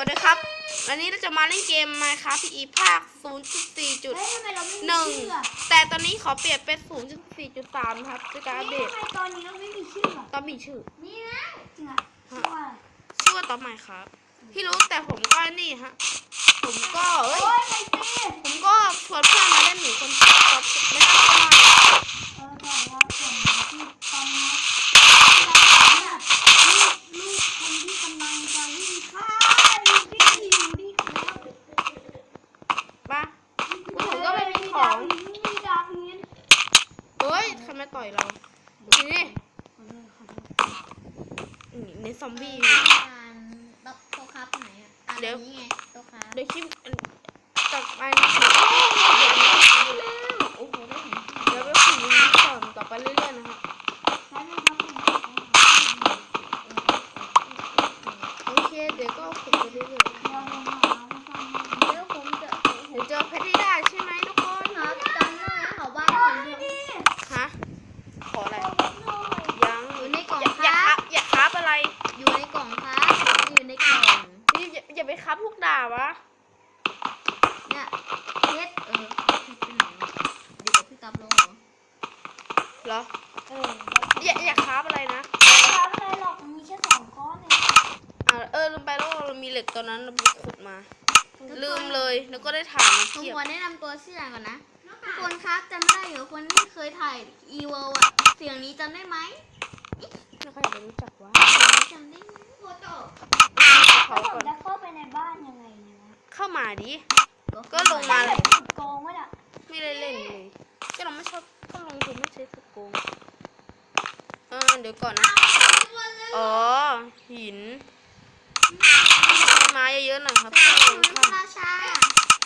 วัสดีครับ วันนี้เราจะมาเล่นเกม Minecraft PE ภาค 0.4.1เฮ้ยทำไมเราไม่มีชื่ออะแต่ตอนนี้ขอเปลี่ยนเป็น 0.4.3 ครับด้วยการอัปเดนี่ตทำไมตอนนี้เราไม่มีชื่ออะต้องมีชื่อ นี่นะจริงอะชื่อว่าอะไรชื่อว่าต่อใหม่ครับ พี่รู้แต่ผมก็นี่ฮะ ผมก็เอ้ยโอ้ยไอ้เต้ผมก็ชวนเพื่อนมาเล่นหนึ่งคนก็ไม่น่าเข้ามา เออบอกว่าผมชื่อตอนนี้ที่เราเนี่ยลูกลูกคนที่กำลังจะวิ่งข้ามพี่อยู่ดิครับ ปะผมก็ไม่มีของ มีดาบเงี้ย เฮ้ยทำไมต่อยเรานี่นี่ในซอมบี้ การตบโต๊ะครับไหนอะอะ เดี๋ยว อันนี้ไงโต๊ะครับ เดี๋ยวคลิปต่อไปนะเดี๋ยวโอ้โหได้เห็นเดี๋ยวไปคุยกันก่อนต่อไปเรื่อยๆนะครับ แล้วนะครับผม โอเค เดี๋ยวก็ขุดไปเรื่อย เดี๋ยวผมหามาฟัง เดี๋ยวผมจะ ๆเดี๋ยวเจอเพชรให้ได้ใช่ไหมทุกคน ครับจำได้นะเขาบ้านผมอยู่ ฮะ ขออะไร ยัง อยู่ในกล่อง อย่า ค อย่า รับ ครับอย่าครับอะไร อยู่ในกล่องครับอยู่ในกล่อง นี่อย่าอย่าไปครับพวกด่าวะ เนี่ยเพชรเออเพชรไปไหนวะอยู่กับพี่กับโลเหรอ เหรอเอออย่าอย่าครับอะไรนะครับอะไรหรอกมันมีแค่สองก้อนเองอ่าเออลืมไปแล้วว่าเรามีเหล็กตอนนั้นเราไปขุดมา ลืมเลยแล้วก็ได้ถ่านมาผมเทียบขอแนะนำตัวชื่อก่อนนะทุกคนครับจำไม่ได้เหรอคนที่เคยถ่ายอีเวลอะเสียงนี้จำได้ไหมไม่ค่อยอยากจะรู้จักว่าเสียงนี้จำได้ไหมโคโตะเขาแล้วผก่อมนจะเข้าไปในบ้านยังไงเนี่ยนะเข้ามาดิก็ลงมาแบบสุดโกงวะเนี่ยไม่ได้เล่นเลยก็เราไม่ชอบก็ ลงทุนไม่ใช้สโกงเออเดี๋ยวก่อนนะ อ๋อ หินไม้เยอะๆหน่อยครับแต่เพื่คุอนณพระราชา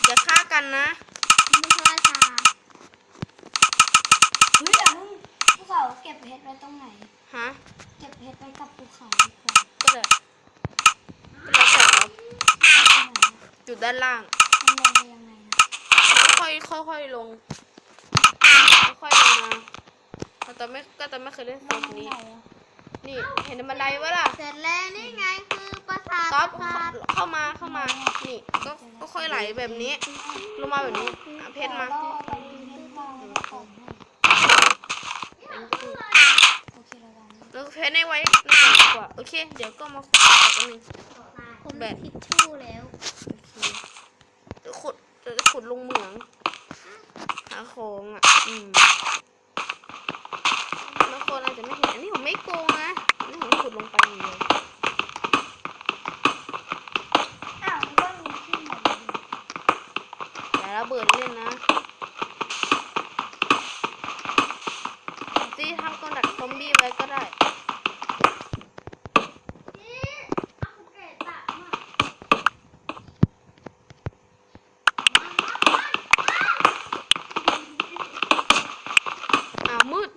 อย่าฆ่ากันนะคุณพระราชาเฮ้ยอย่าเพิ่งภูเขาเก็บเพชรไว้ตรงไหน ฮะ เก็บเพชรไว้กับภูเขาดีกว่าก็ได้ก็แล้วแต่ครับตรงไหนอะจุดด้านล่างมันลงไปยังไงนะค่อยๆค่อยๆลง ค่อยๆลงมาเราจะไม่ก็จะไม่เคยเล่นลเซิร์งฟตรงนี้ไหนอะนี่เห็นบันไดวะล่ะเสร็จแล้วนี่ไงคือปราสาทต๊อปปราสาทเข้ามาเข้ามา นี่ก็ก็ค่อยไหลแบบนี้ ลงมาแบบนี้อะเพชรมาดี๋ยวเราเอาไปเพชรวางไว้ในกล่องให้โอเคเราวางไว้แล้วเพชรในไว้ในกล่องดีกว่า โอเค เดี๋ยวก็มาขุดต่อกันหนึ่งผมแบได้บทิชชู่แล้ว โอเคเดี๋ยวขุดเดี๋ยวจะขุดลงเหมือง หาของอะ อืมบางคนอาจจะไม่เห็น อันนี้ผมไม่โกงนะ อันนี้ผมขุดลงไปอย่างเดียว อ้าวมันก็มีที่หมดเลย แต่ ระเบิดเล่นนะตีทำกอนดักซอมบี้ไว้ก็ได้ อ้าว มืด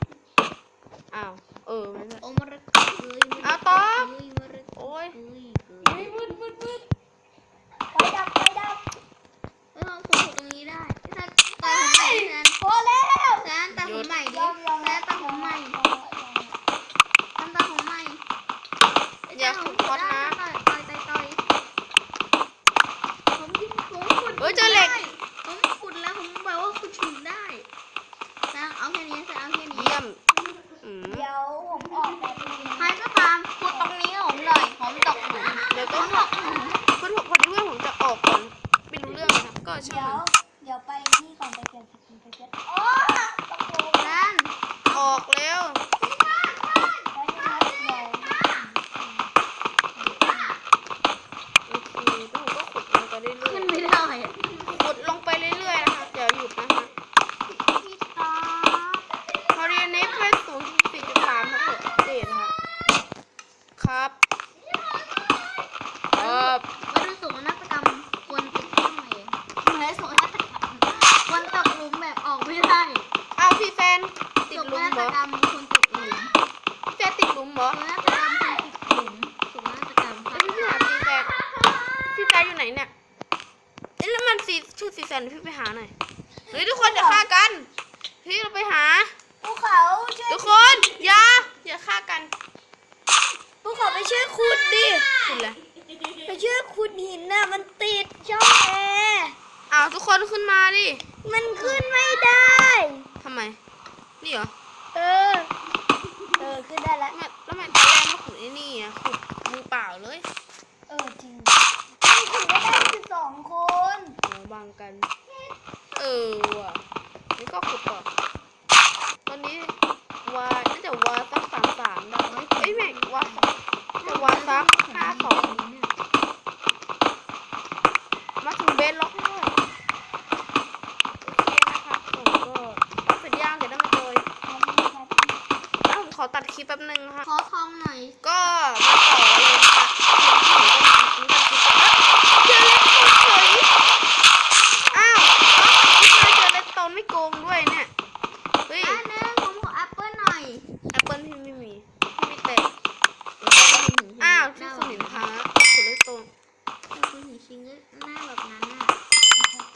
อ้าว เออไม่ใช่ โอมรักเกย เอาต๊อบ เกยมรัก โอ้ย เกยเกย เฮ้ยมืดมืดมืด ไฟดับไฟดับ เออผมขุดตรงนี้ได้ถ้าตาผมใหม่แทน พอแล้ว แทนตาผมใหม่ดิ ยอมยอม แทนตาผมใหม่ทำตาผมใหม่ อย่าขุดคอสนะ ต่อยต่อยต่อยต่อยผมยิงผมขุด เฮ้ยเจอเหล็ก ได้ผมขุดแล้วผมแบบว่าขุดถึงได้แต่เอาแค่นี้แต่เอาแค่นี้ เยี่ยม อืม เดี๋ยวผมออกแบบนึง ใครก็ตามขุดตรงนี้ให้ผมหน่อยผมตกหลุม เดี๋ยว ผ ก็ มตกหลุม เพื่อนผมพอดีเพื่อนผมจะออกก่อน ไม่รู้เรื่องนะครับ ก็ช่า เดี๋ ง ยว มัน เดี๋ยวไปนี่ก่อนไปเปลี่ยนสกินไปเปลี่ยนโอ้ตะโกน แทน ออกแล้ว แล้วนะครับเดี๋ยว โอเคแล้วผมก็ขุดลงไปเรื่ ขึ้ อน ย ไม่ได้อะ ๆขุดลงไปเรื่อยๆนะคะอย่าหยุดนะคะ พี่ตา พอเรียนนี้เป็นศูนย์สี่จุดสามทั้งหมดเดทนะคะครับครับ มาดูสูงนาฏกรรมคนติดข้างในเหมือนสูงนาฏกรรมคนตกหลุมแบบออกไม่ได้ อ้าวพี่แฟนติด สูง หลุม นา เหร ฏ อก รรมคนติดหลุม พี่แฟนติดหลุมเหรอ สูงนาฏกรรมคนติดหลุมสูงนาฏกรรมค แล้ รั วพี่ไปหาพี่แฟนพี่แฟนอยู่ไหนเนี่ยเอ๊ะแล้วมันสีชื่อสีแฟนพี่ไปหาหน่อยเฮ้ยทุกคนอย่าฆ่ากันเฮ้ยเราไปหา ภูเขาช่วยทุกคนอย่าอย่าฆ่ากันภูเขาไปช่วยขุดดิคุณเลยไปช่วยขุดหินน่ะมันติดช่องแอร์อ้าวทุกคนขึ้นมาดิมันขึ้นไม่ได้ทำไม นี่เหรอ เออ เออขึ้นได้แล้ว แล้วทำไมตอนแรกมาขุดไอ้นี่อะขุดมือเปล่าเลย เออ จริงมันขุดไม่ได้คือสองคน โอ้บังกัน เออว่ะนี่ก็ขุดก่อนตอนนี้วาน่าจะวาสักสามสามได้ไหมเอ้ยไม่วาจะวาสักห้าสองมาถึงเบสล็อกแล้วโอเคนะคะผมก็เสร็จย่างเดี๋ยวต้องมาโดยอ้าวผม ขอตัดคลิปแป๊บนึงค่ะ ขอทองหน่อย ก็มาต่อเลยค่ะเจอเล็กโตเฉยอ้าวเอาเจอเล็กโตไม่โกงด้วยเนี่ยเฮ้ยอันนึงผมขอแอปเปิ้ลหน่อยแอปเปิลที่ไม่มีที่มีแต่อ้าวที่สนิมพังแล้วขุดเล็กโตคุณหินชิงหน้าแบบนั้นอะขอบ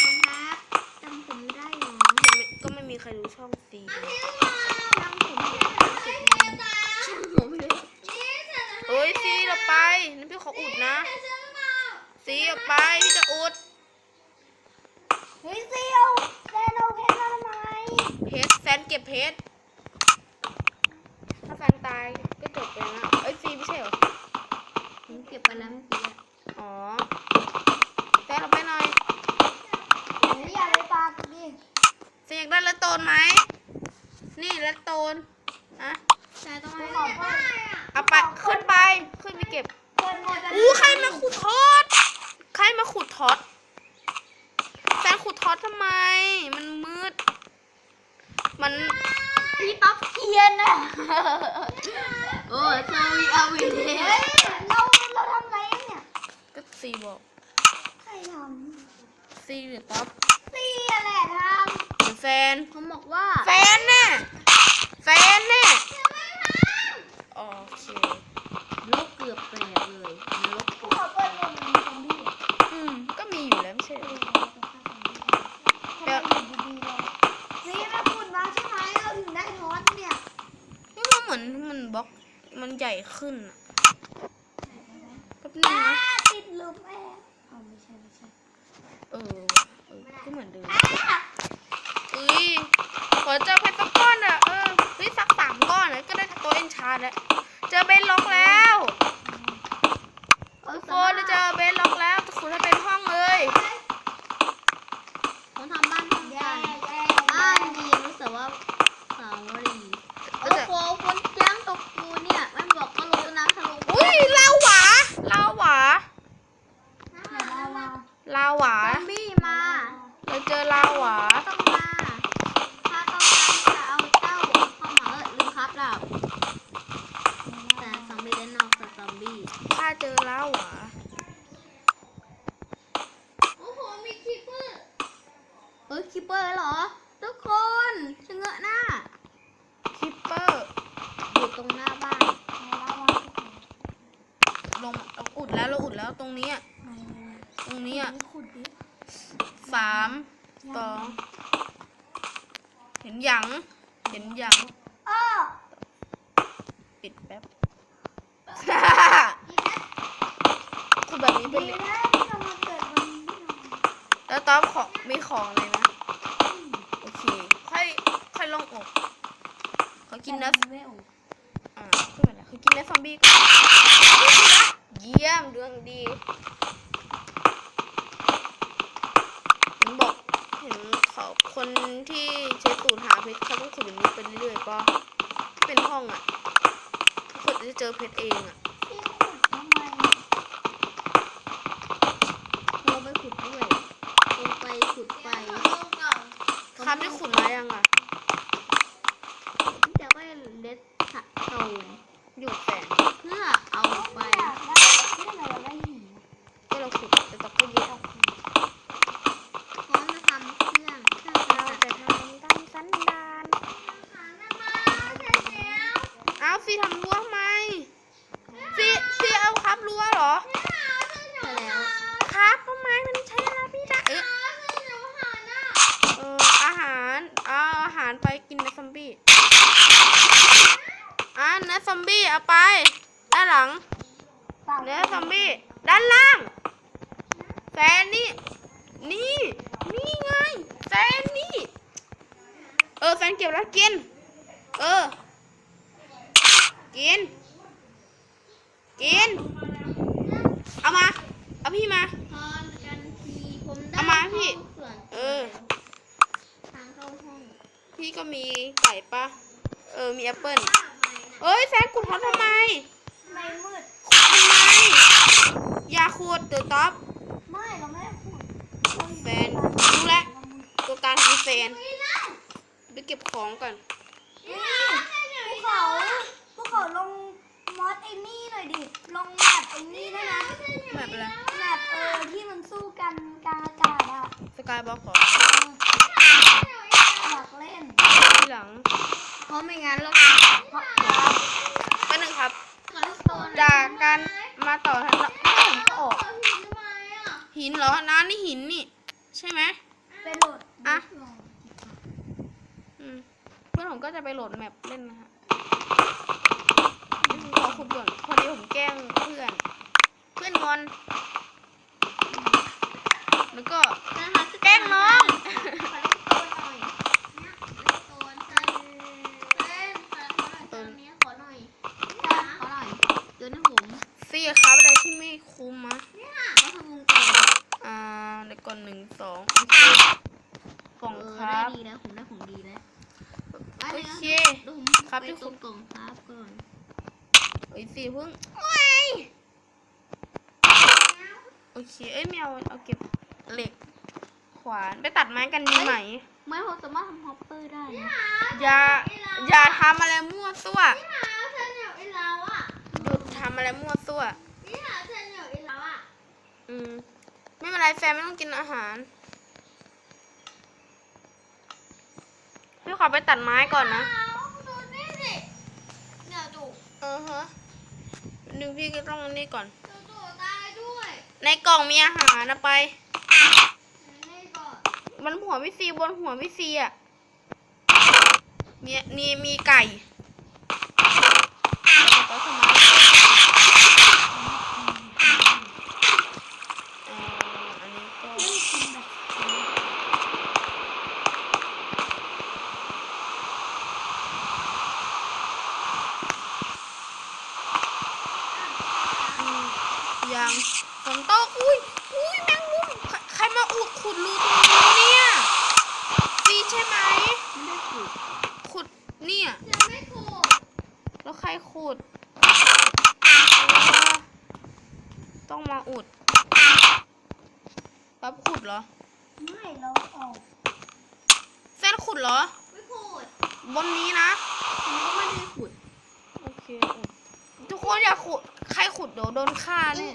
คุณครับจำผมไม่ได้หรอก็ไม่มีใครรู้ช่องซี จำผมไม่ได้หรอสิบโมงช่างผมเลย เฮ้ ยซีเราไปนั่นพี่ขออุดนะซีเอาไปพี่จะอุดเฮ้ยเซียวแซนเอาเพชรมาทำไมเพชรแฟนเก็บเพชรถ้าแฟนตายก็จบไปนะเอ้ยซีไม่ใช่เหรอผมเก็บไปแล้วเมื่อกี้อะอ๋อแฟนเราไปหน่อยเฮ้ยอย่าไปปากดิเสียงได้แล้วโตนไหมนี่แล้วโตนอะใช่ต้องไปให้ขอเพิ่ม เอาไปขึ้นไปขึ้นไปเก็บเพิ่มหมดแล้วอู้ใครมาขุดทอดใครมาขุดทอดแฟนขุดทอดทำไม มันมืด มันพี่ต๊อกเทียนอะโอ้ยโซวีอาวีเดเฮ้ยเราเราทำไรเนี่ยก็ซีบอกใครทซีหรือป๊อปำเซียแหละทหรือแฟนผมบอกว่า แฟนน่ะแฟนน่ะ โอเคลบเกือบแตกเลยลบำกูขอเปิดหมดมันซอมบี้อืม ก็มีอยู่แล้วไม่ใช่เหรอทำไมอยู่ดีๆเลยซีมาพูดมาใช่ไหมเราถึงได้ทอดเนี่ยนี่มันเหมือนมันบล็อกมันใหญ่ขึ้นอะแป๊บนึงอ้านะติดหลุมแอร์เอาไม่ใช่ไม่ใช่เออว่ะเออก็เหมือนเดิมเอ้ยขอเจอเพชราร์ดแล้วเจอเบนล็อกแล้วทุกคนเราเจอเบนล็อกแล้วทุกคนจะเป็นห้องเลยผมทำบ้านห้องแย่กันแย่บ้านดีรู้สึกว่าสาวรีโอ้โหคนจ้างตกกูเนี่ยแม่งบอกก็รู้นะทะลุอุ้ยลาวหวาลาวหวาไหนเรามาลาวหวาซอมบี้มาเราเจอลาวหวาต้องมาถ้าต้องการจะเอาเจ้าเข้ามาเออลืมครับเราแต่ซอมบี้เล่นนอกจากซอมบี้ ถ้าเจอลาวหวาโอ้โห มีคิปเปอร์ เฮ้ยคิปเปอร์เหรอ ทุกคนชะเงอะหน้า คิปเปอร์อยู่ตรงหน้าบ้านไหนเรามาลงเราอุดแล้วเราอุดแล้วตรงนี้อะไหนตรงนี้อะนี่ขุดดิสามสองเห็นหยังเห็นหยังอ้อปิดแป๊บ คือแบบนี้เป็นนะที่เรามาเกิดวันนี้แล้วตอบของมีของเลยนะ โอเค ค่อย ค่อยลงอกเขากินเนื้อเวลอ่าขึ้นมาแล้วเขากินเนื้อซอมบี้ก่อนเยี่ยมเรื่องดีเห็นบอกเห็นเขาคนที่ใช้สูตรหาเพชรเขาต้องขุดอย่างนี้ไปเรื่อยๆป่ะเป็นห้องอะขุดจะเจอเพชรเองอะ ที่ขุดทำไม เราไปขุดด้วยลงไปขุดไป ครับได้ขุดมายังอะ จะไปเลสสะโตน อยู่แสน เพื่อเอาไป ไม่อยากได้ที่ทำไมเราได้หิน ก็เราขุดแต่ตอกก็เยอะ พร้อมจะทำเครื่องเครื่อง เรา จักร จะทำตามสันดานอ้าวฟีทำรั้วไหมฟีฟีเอาครับรั้วเหรอ ไปแล้ว ครับทำไมมันใช้อะไรไม่ได้เออเอออาหารเอาอาหารไปกินเนื้อซอมบี้อะเนื้อซอม บี้เอาไปด้านหลังเปล่าเนื้อซอมบี้ด้านล่าง แฟนนี่ นี่ นี่ไง แฟนนี่ เออ แฟนเก็บแล้วกิน เออ กิน กิน เอามา เอาพี่มา พรกันทีผมได้เอามาพี่ส่วนเออ ทางเข้าห้องพี่ก็มีไก่ปะ เออ มีแอปเปิ้ล เอ้ย แฟนขุดเขาทำไม ไม่มืดขุดทำไม อย่าขุดเดี๋ยวต๊อปไม่เราไม่ได้พูดแฟนรู้แล้วตัวการคือแฟนไปเก็บของก่อนนี่พวกเขาพวกเขาลงมอสไอ้นี่หน่อยดิ ลงแมปไอ้นี่ได้นะแบบอะไรแมปเออที่มันสู้กันกลางอากาศอะสกายบล็อกขออยากเล่นที่หลัง เพราะไม่งั้นเราเพราะแป๊บนึงครับขอโซนจากการมาต่อทันแล้วผมก็ออกทำไมอะหินเหรอน้านี่หินนี่ ใช่ไหมไปโหลดอะลงอืมเพื่อนผมก็จะไปโหลดแมปเล่นนะฮะนี่ผมขอขุดก่อนพอดีผมแกล้งเพื่อน เพื่อนงอน แล้วก็ นะคะ แกล้งน้อง ขอเล่นโซนหน่อยเนี่ยเล่นโซนกันเล่นขอหน่อยตอนนี้ขอหน่อยขอหน่อยเดี๋ยวนะผม ซี่ครับอะไรที่ไม่คุ้มมะ เนี่ยเขาทำวงกลม อ่าเดี๋ยวก่อนหนึ่งสองโอเคกล่อง เออ ค ได้ รับ ดีแล้วผมได้ของดีแล้ว โอเค ดูผม ครับ ไปที่ตคุรณงกล่องครับก่อนเอ้ยสี่เพิ่งโอ้ยโอเค เอ้ยไม่เอาเอาเก็บเหล็ก ขวานไปตัดไม้กันดีไหม ไม่ผมสามารถทำฮอปเปอร์ได้นะอย่าอย่าทำอะไรมั่วซั่วนี่หาเส้นเหนียวอีเราอะหยุดทำอะไรมั่วซั่วนี่หาเส้นเหนียวอีเราอะอืมไม่เป็นไรแฟนไม่ต้องกินอาหารพี่ขอไปตัดไม้ก่อนนะ เอาดูนี่สิเนี่ยดู เออฮะ หนึ่งพี่ก็ต้องนี่ก่อนดูดูตายด้วยในกล่องมีอาหารนะไปนี่ก่อนมันหัววิซีบนหัววิซีอะมีมีมีไก่ก็สมาเอ่ออันนี้ก็อืมยังฝนตกอุ้ยอุ้ยแมงมุมใครใครมาอุดขุดรูตรงนี้เนี่ยฟีใช่ไหม ไม่ได้ขุด ขุดเนี่ย ยังไม่ขุด แล้วใครขุดเออต้องมาอุด ปั๊บขุดเหรอ ไม่เราออกแฟนขุดเหรอ ไม่ขุดบนนี้นะผมก็ไม่ได้ขุดโอเคอุดทุกคนอย่าขุดใครขุดเดี๋ยวโดนฆ่าเนี่ย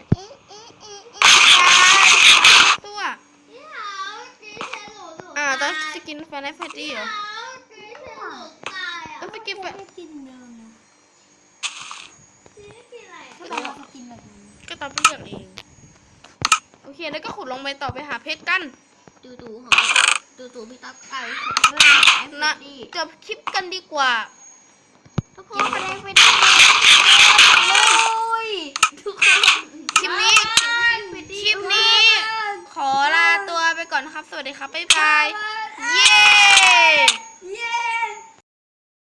ตัวนี่หาจีเชลหนูหนูอ่าตอนตายจะกินแฟนไอฟดี้เหรอหาจีเชลหนูตายอะแล้วไปกินแฟไม่นได้กินเดิมนะจีไม่กินอะไรถ้าเราจะกินแบบนี้ก็ตอนไปเลือกเองโอ เคแล้วก็ขุดลงไปต่อไปหาเพชรกันตู่ตูของตู่ตูพี่ตั๊กไก่น่อนะดีจบคลิปกันดีกว่า ทุกคนแสดงไปได้เลยทุกคนคลิปนี้คลิปนี้ ขอลาตัวไปก่อนครับ สวัสดีครับ บ๊ายบาย เย้